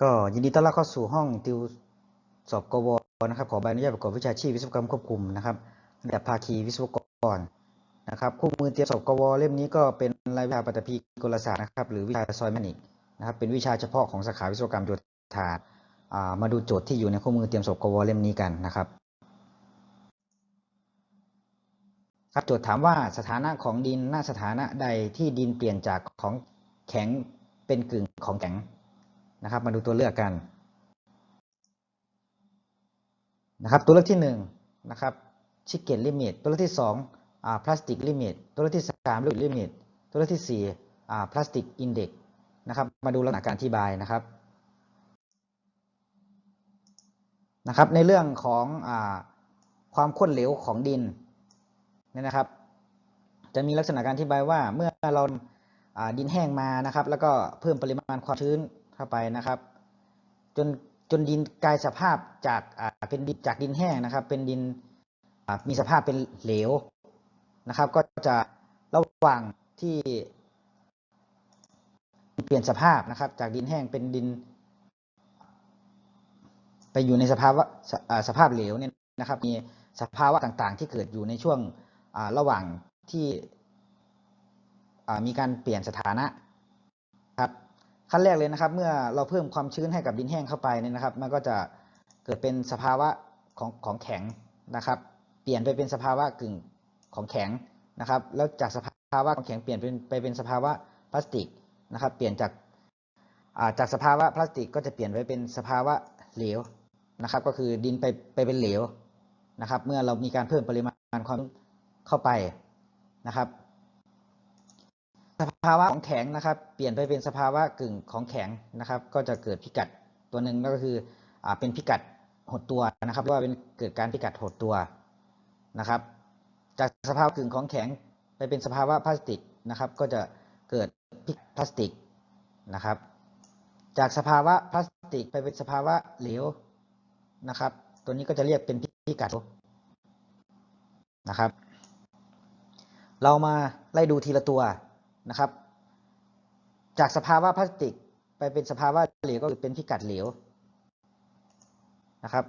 ก็ยินดีต้อนรับเข้าสู่ห้องติวสอบกวนะครับขอใบอนุญาตประกอบวิชาชีพวิศวกรรมควบคุมนะครับระดับภาคีวิศวกรนะครับคู่มือเตรียมสอบกวเล่มนี้ก็เป็นรายวิชาปฐพีกลศาสตร์นะครับหรือวิชาซอยแมนิกนะครับเป็นวิชาเฉพาะของสาขาวิศวกรรมโยธาอ่ามาดูโจทย์ที่อยู่ในคู่มือเตรียมสอบกวเล่มนี้กันนะครับครับโจทย์ถามว่าสถานะของดินหน้าสถานะใดที่ดินเปลี่ยนจากของแข็งเป็นกึ่งของแข็ง นะครับ มาดูตัวเลือกกันนะครับ ตัวเลือกที่1นงนะครับชิคเก้นลิมิตตัวเลือกที่2อ่าพลาสติกลิมิตตัวเลือกที่3ลิลิมิตตัวเลือกที่4อ่าพลาสติกอินเด็กนะครับ มาดูลักษณะการอธิบายนะครับนะครับในเรื่องของอาความข้นเหลวของดินเนี่ยนะครับ จะมีลักษณะการอธิบายว่าเมื่อเราอ่าดินแห้งมานะครับ แล้วก็เพิ่มปริมาณความชื้น เข้าไปนะครับ จนจนดินกลายสภาพจากอ่าเป็นดินจากดินแห้งนะครับ เป็นดินอ่ามีสภาพเป็นเหลวนะครับ ก็จะระหว่างที่เปลี่ยนสภาพนะครับ จากดินแห้งเป็นดิน ไปอยู่ในสภาวะสอ่าสภาพเหลวเนี่ยนะครับ มีสภาวะต่างๆ ที่เกิดอยู่ในช่วงระหว่างที่มีการเปลี่ยนสถานะครับ ขั้นแรกเลยนะครับ เมื่อเราเพิ่มความชื้นให้กับดินแห้งเข้าไปเนี่ยนะครับ มันก็จะเกิดเป็นสภาวะของของแข็งนะครับ เปลี่ยนไปเป็นสภาวะกึ่งของแข็งนะครับ แล้วจากสภาวะของแข็งเปลี่ยนเป็นไปเป็นสภาวะพลาสติกนะครับ เปลี่ยนจากาจากสภาวะพลาสติกก็จะเปลี่ยนไปเป็นสภาวะเหลวนะครับ ก็คือดินไปไปเป็นเหลวนะครับ เมื่อเรามีการเพิ่มปริมาณความเข้าไปนะครับ สภาวะของแข็งนะครับ เปลี่ยนไปเป็นสภาวะกึ่งของแข็งนะครับ ก็จะเกิดพิกัดตัวหนึ่งนั่นก็คืออเป็นพิกัดหดตัวนะครับว่าเป็นเกิดการพิกัดหดตัวนะครับ จากสภาวะกึ่งของแข็งไปเป็นสภาวะพลาสติกนะครับ ก็จะเกิดพิกัดพลาสติกนะครับ จากสภาวะพลาสติกไปเป็นสภาวะเหลวนะครับ ตัวนี้ก็จะเรียกเป็นพิกัดนะครับ เรามาไล่ดูทีละตัว นะครับ จากสภาวะพลาสติกไปเป็นสภาวะเหลวก็คือเป็นพิกัดเหลวนะครับ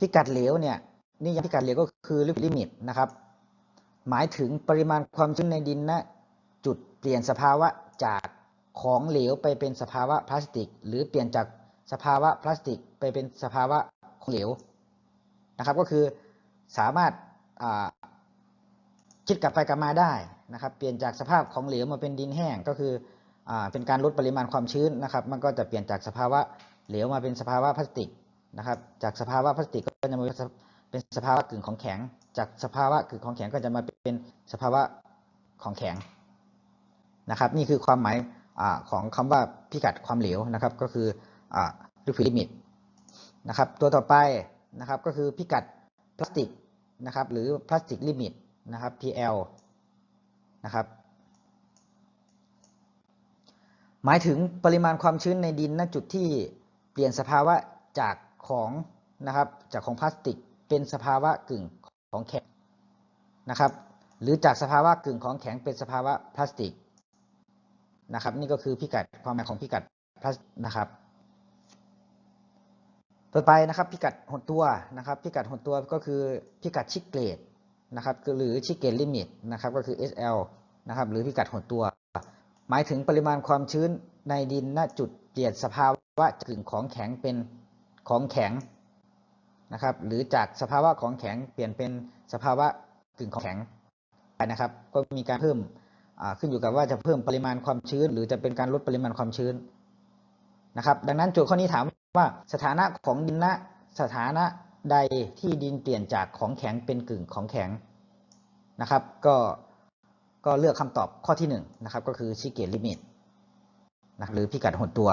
พิกัดเหลวเนี่ยนี่ยังพิกัดเหลวก็คือลิมิตนะครับ หมายถึงปริมาณความชื้นในดินณจุดเปลี่ยนสภาวะจากของเหลวไปเป็นสภาวะพลาสติก หรือเปลี่ยนจากสภาวะพลาสติก ไปเป็นสภาวะของเหลวนะครับ ก็คือสามารถคิดกลับไปกลับมาได้ นะครับเปลี่ยนจากสภาพของเหลวมาเป็นดินแห้งก็คือเป็นการลดปริมาณความชื้นนะครับ มันก็จะเปลี่ยนจากสภาวะเหลวมาเป็นสภาวะพลาสติกนะครับจากสภาวะพลาสติกก็จะมาเป็นสภาวะกึ่งของแข็ง จากสภาวะกึ่งของแข็งก็จะมาเป็นสภาวะของแข็งนะครับนี่คือความหมายอของคำว่าพิกัดความเหลวนะครับก็คืออ liquid limit นะครับตัวต่อไปนะครับก็คือพิกัดพลาสติกนะครับหรือพลาสติกลิมิตนะครับ PL นะครับ หมายถึงปริมาณความชื้นในดินณจุดที่เปลี่ยนสภาวะจากของนะครับจากของพลาสติกเป็นสภาวะกึ่งของแข็งนะครับ หรือจากสภาวะกึ่งของแข็งเป็นสภาวะพลาสติกนะครับ นี่ก็คือพิกัดความหมายของพิกัดพลาสนะครับต่อไปนะครับพิกัดหดตัวนะครับ พิกัดหดตัวก็คือพิกัดชิกเกรด นะครับหรือชิเกรดลิมิตนะครับก็คือ SL นะครับหรือพิกัดหดตัว หมายถึงปริมาณความชื้นในดินณจุดเปลี่ยนสภาวะกึ่งของแข็งเป็นของแข็งนะครับหรือจากสภาวะของแข็งเปลี่ยนเป็นสภาวะกึ่งของแข็งนะครับ ก็มีการเพิ่มขึ้นอยู่กับว่าจะเพิ่มปริมาณความชื้น หรือจะเป็นการลดปริมาณความชื้นนะครับ ดังนั้นโจทย์ข้อนี้ถามว่าสถานะของดินณสถานะ ใดที่ดินเปลี่ยนจากของแข็งเป็นกึ่งของแข็งนะครับ ก็ก็เลือกคำตอบข้อที่1นนะครับ ก็คือชิเกตลิมิตนะหรือพิกัดหดตัว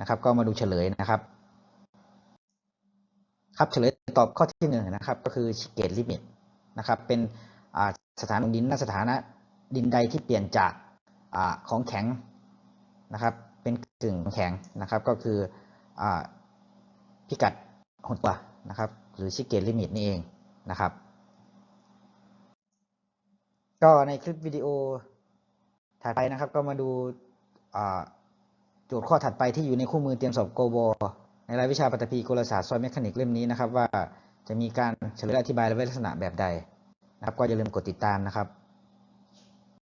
นะครับ ก็มาดูเฉลยนะครับ ครับเฉลยตอบข้อที่1นนะครับ ก็คือชิเกตลิมิตนะครับ เป็นสถานะดินณสถานะดินใดที่เปลี่ยนจากอของแข็งนะครับ เป็นกึ่งแข็งนะครับ ก็คืออพิกัดหดตัว นะครับ หรือชิเกตลิมิตนี่เองนะครับ ก็ในคลิปวิดีโอถ่ายไปนะครับ ก็มาดูโจทย์ข้อถัดไปที่อยู่ในคู่มือเตรียมสอบโกโบในรายวิชาปฐพีกลศาสตร์ซอยเมคานิกเล่มนี้นะครับ ว่าจะมีการเฉลยอธิบายไว้ลักษณะแบบใดนะครับ ก็อย่าลืมกดติดตามนะครับ